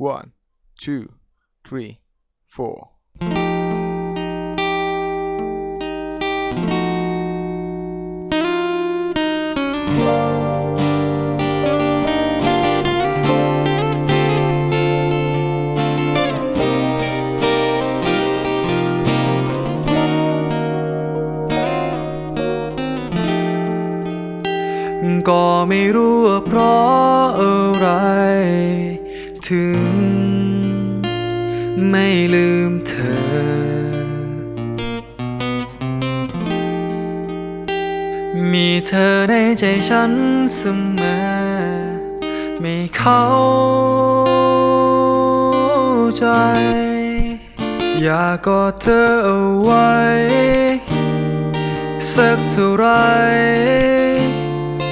One, two, three, four. ก็ไม่รู้ว่าเพราะอะไร ถึง ไม่ลืมเธอ มีเธอในใจฉันเสมอ ไม่เข้าใจ อยากกอดเธอเอาไว้ สักเท่าไร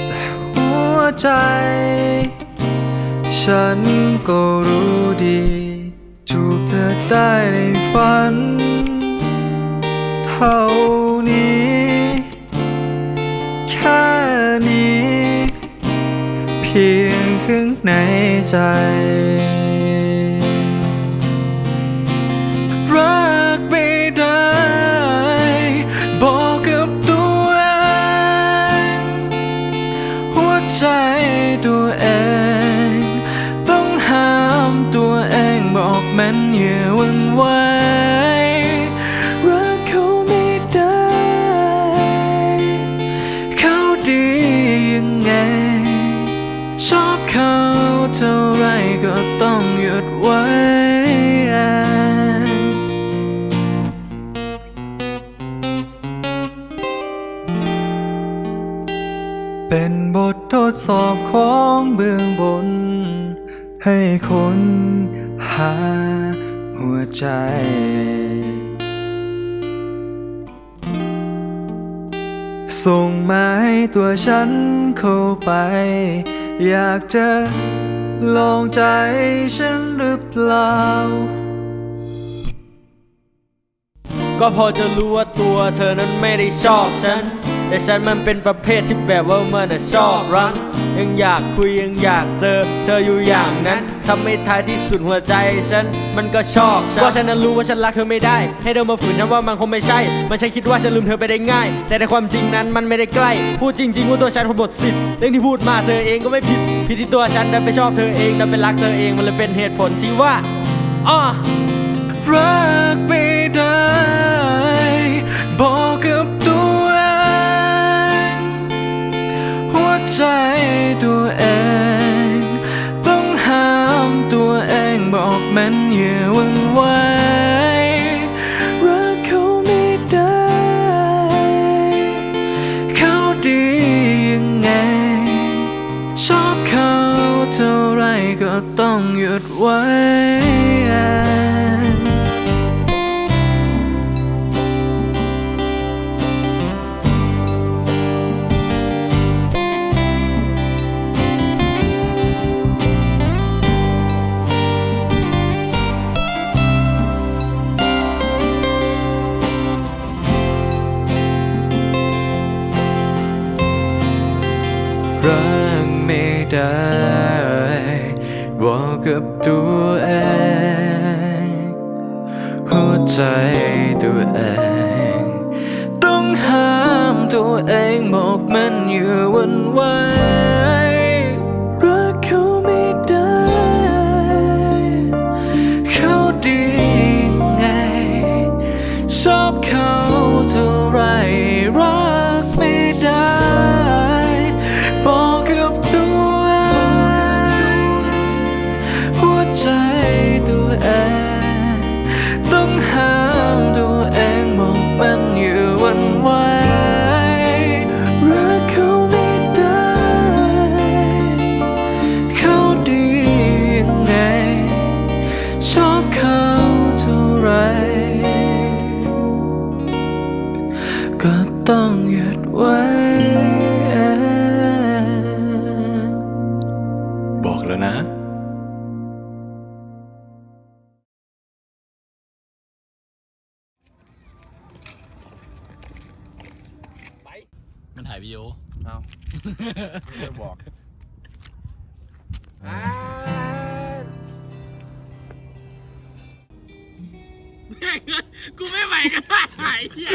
แต่หัวใจ ฉันก็รู้ดีจูบเธอได้ในฝัน เท่านี้ แค่นี้ เพียงข้างในใจ รักไม่ได้ บอกกับตัวเองหัวใจตัวเอง มันอย่าวันไหวรักเขาไม่ได้ เขาดียังไง ชอบเขาเท่าไรก็ต้องหยุดไว้เป็นบททดสอบของเบื้องบน ให้คน หาหัวใจ ส่งมาให้ตัวฉันเข้าไป อยากจะลองใจฉันหรือเปล่า ก็พอจะรู้ว่าตัวเธอนั้นไม่ได้ชอบฉัน แต่ฉันมันเป็นประเภทที่แบบว่ามันชอบรังยังอยากคุยยังอยากเจอ เธออยู่อย่างนั้นทำให้ท้ายที่สุดหัวใจฉันมันก็ชอบฉันว่าฉันนั้นรู้ว่าฉันรักเธอไม่ได้ ให้เธอมาฝืนฉันว่ามันคงไม่ใช่ มันใช่คิดว่าฉันลืมเธอไปได้ง่าย แต่ในความจริงนั้นมันไม่ได้ใกล้ พูดจริงๆว่าตัวฉันคนหมดสิทธิ์เรื่องที่พูดมาเธอเองก็ไม่ผิดผิดที่ตัวฉันดันไปชอบเธอเองดันไปรักเธอเองมันเลยเป็นเหตุผลที่ว่าอ้อรักไม่ได้บอก ตัวเอง ต้องห้ามตัวเองบอกมันอย่าหวังไว้รักเขาไม่ได้ เขาดียังไง ชอบเขาเท่าไรก็ต้องหยุดไว้ รักไม่ได้บอกกับตัวเก็ต้องหยุดไว้ บอกแล้วนะมันถ่ายวิดีโอเอาไม่บอกกูไม่ไหวกันได้ไอ้เหี้ย